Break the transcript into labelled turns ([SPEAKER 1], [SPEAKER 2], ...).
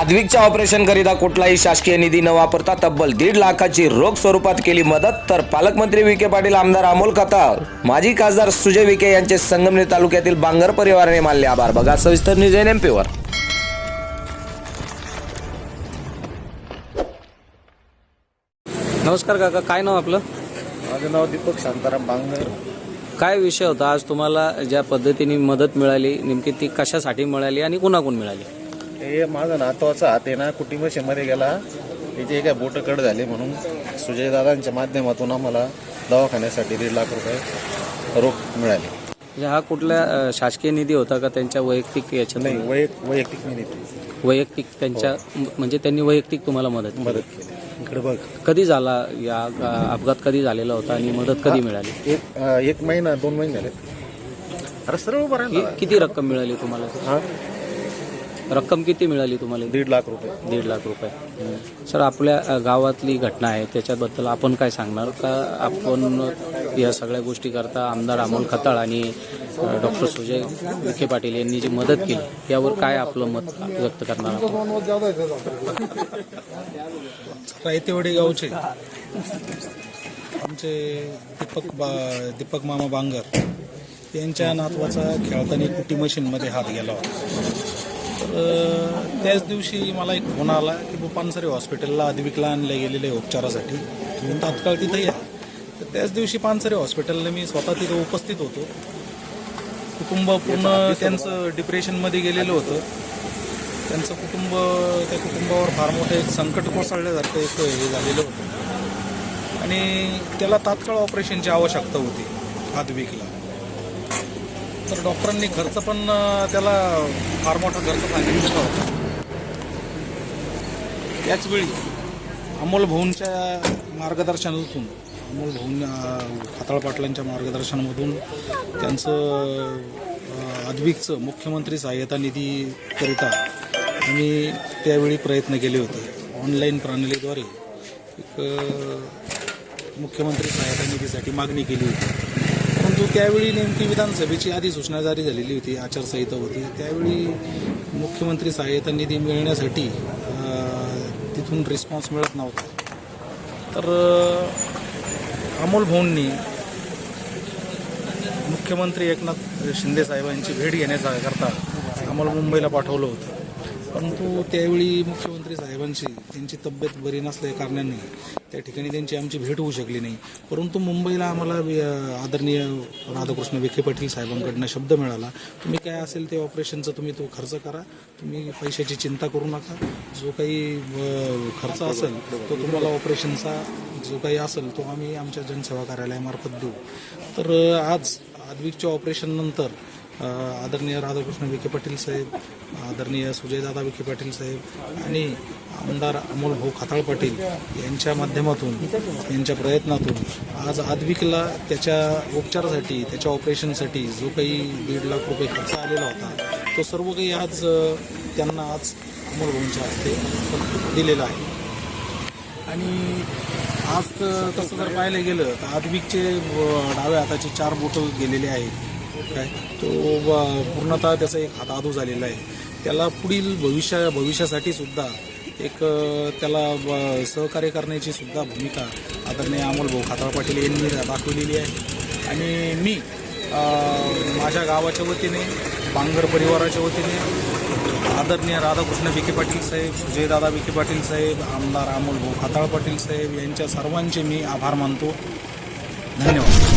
[SPEAKER 1] आद्विकच्या operation करिता कुठलाही शासकीय निधी न वापरता तब्बल दीड लाखाची रोख स्वरूपात केली मदत तर पालकमंत्री विखे पाटील आमदार अमोल खताळ माजी खासदार सुजय विखे यांचे संगमनेर तालुक्यातील बांगर परिवाराने मानले आभार. बघा सविस्तर न्यूज एन एम पीवर
[SPEAKER 2] नमस्कार काका काय नाव आपलं?
[SPEAKER 3] माझं नाव दीपक शांताराम बांगर.
[SPEAKER 2] काय विषय होता? आज तुम्हाला ज्या पद्धतीने मदत मिळाली नेमकी ती कशासाठी मिळाली आणि कुणाकडून मिळाली?
[SPEAKER 3] हे माझा नातवाचा हात आहे ना कुटुंबशेमध्ये गेला. तिचे काय बोटं कट झाले म्हणून सुजयदादांच्या माध्यमातून आम्हाला दवाखान्यासाठी दीड लाख रुपये रोख मिळाले.
[SPEAKER 2] म्हणजे हा कुठल्या शासकीय निधी होता का त्यांच्या वैयक्तिक याच्यात
[SPEAKER 3] नाही वैयक वैयक्तिक मी
[SPEAKER 2] वैयक्तिक त्यांच्या म्हणजे त्यांनी वैयक्तिक तुम्हाला मदत केली.
[SPEAKER 3] मदत केली. इकडे बघ.
[SPEAKER 2] कधी झाला या अपघात कधी झालेला होता आणि मदत कधी मिळाली?
[SPEAKER 3] एक एक महिना दोन महिने झाले. अरे सर्व
[SPEAKER 2] कि- किती रक्कम मिळाली तुम्हाला?
[SPEAKER 3] हा?
[SPEAKER 2] रक्कम किती मिळाली तुम्हाला?
[SPEAKER 3] दीड लाख रुपये.
[SPEAKER 2] दीड लाख रुपये. सर आपल्या गावातली घटना आहे त्याच्याबद्दल आपण काय सांगणार? का आपण या सगळ्या गोष्टी करता? आमदार अमोल खताळ आणि डॉक्टर सुजय विखे पाटील यांनी जी मदत केली यावर काय आपलं मत व्यक्त करणार
[SPEAKER 4] रायतेवाडी गावचे. आमचे दीपक बा दीपक मामा बांगर यांच्या नातवाचा खेळताना कुटी मशीनमध्ये हात गेला होता. तर त्याच दिवशी मला एक फोन आला की पानसरे हॉस्पिटलला आदिविकला आणले गेलेले आहे उपचारासाठी. तुम्ही तात्काळ तिथे या. तर त्याच दिवशी पानसरे हॉस्पिटलला मी स्वतः तिथे उपस्थित होतो. कुटुंब पूर्ण त्यांचं डिप्रेशनमध्ये गेलेलं होतं. त्यांचं कुटुंब त्या कुटुंबावर फार मोठं एक संकट कोसळल्यासारखं एक हे झालेलं होतं. आणि त्याला तात्काळ ऑपरेशनची आवश्यकता होती आदविकला तर डॉक्टरांनी खर्च पण त्याला फार मोठा खर्च सांगितलेला होता. त्याचवेळी अमोल भाऊंच्या मार्गदर्शनातून अमोल भाऊन खाताळ पाटलांच्या मार्गदर्शनामधून त्यांचं अद्विकचं मुख्यमंत्री सहाय्यता निधीकरिता आम्ही त्यावेळी प्रयत्न केले होते. ऑनलाईन प्रणालीद्वारे एक मुख्यमंत्री सहायता निधीसाठी मागणी केली होती. परंतु त्यावेळी नेमकी विधानसभेची आधी सूचना जारी झालेली होती आचारसंहिता होती त्यावेळी मुख्यमंत्री सहाय्यता निधी मिळण्यासाठी तिथून रिस्पॉन्स मिळत नव्हता. तर अमोल भाऊंनी मुख्यमंत्री एकनाथ शिंदे साहेबांची भेट घेण्याचा करता आम्हाला मुंबईला पाठवलं होतं. परंतु त्यावेळी मुख्यमंत्री साहेबांची त्यांची तब्येत बरी नसल्या कारणाने त्या ठिकाणी त्यांची आमची भेट होऊ शकली नाही. परंतु मुंबईला आम्हाला आदरणीय राधाकृष्ण विखे पाटील साहेबांकडनं शब्द मिळाला. तुम्ही काय असेल ते ऑपरेशनचं तुम्ही तो खर्च करा. तुम्ही पैशाची चिंता करू नका. जो काही खर्च असेल तो तुम्हाला ऑपरेशनचा जो काही असेल तो आम्ही आमच्या जनसेवा कार्यालयामार्फत देऊ. तर आज आद्विकच्या ऑपरेशननंतर आदरणीय राधाकृष्ण विखे पाटील साहेब आदरणीय सुजयदादा विखे पाटील साहेब आणि आमदार अमोल भाऊ खाताळ पाटील यांच्या माध्यमातून यांच्या प्रयत्नातून आज आद्विकला त्याच्या उपचारासाठी त्याच्या ऑपरेशनसाठी जो काही दीड लाख रुपये खर्च आलेला होता तो सर्व काही आज त्यांना आज अमोल भाऊंच्या हस्ते दिलेला आहे. आणि आज तसं जर पाहायला गेलं तर आद्विकचे डाव्या हाताचे चार बोटं गेलेले आहेत. काय? तो पूर्णतः त्याचा एक हात झालेला आहे. त्याला पुढील भविष्या भविष्यासाठी सुद्धा एक त्याला सहकार्य करण्याची सुद्धा भूमिका आदरणीय अमोल भाऊ खाताळ पाटील यांनी दाखवलेली आहे. आणि मी माझ्या गावाच्या वतीने बांगर परिवाराच्या वतीने आदरणीय राधाकृष्ण विखे पाटील साहेब सुजयदादा विखे पाटील साहेब आमदार अमोल भाऊ खाताळ पाटील साहेब यांच्या सर्वांचे मी आभार मानतो. धन्यवाद.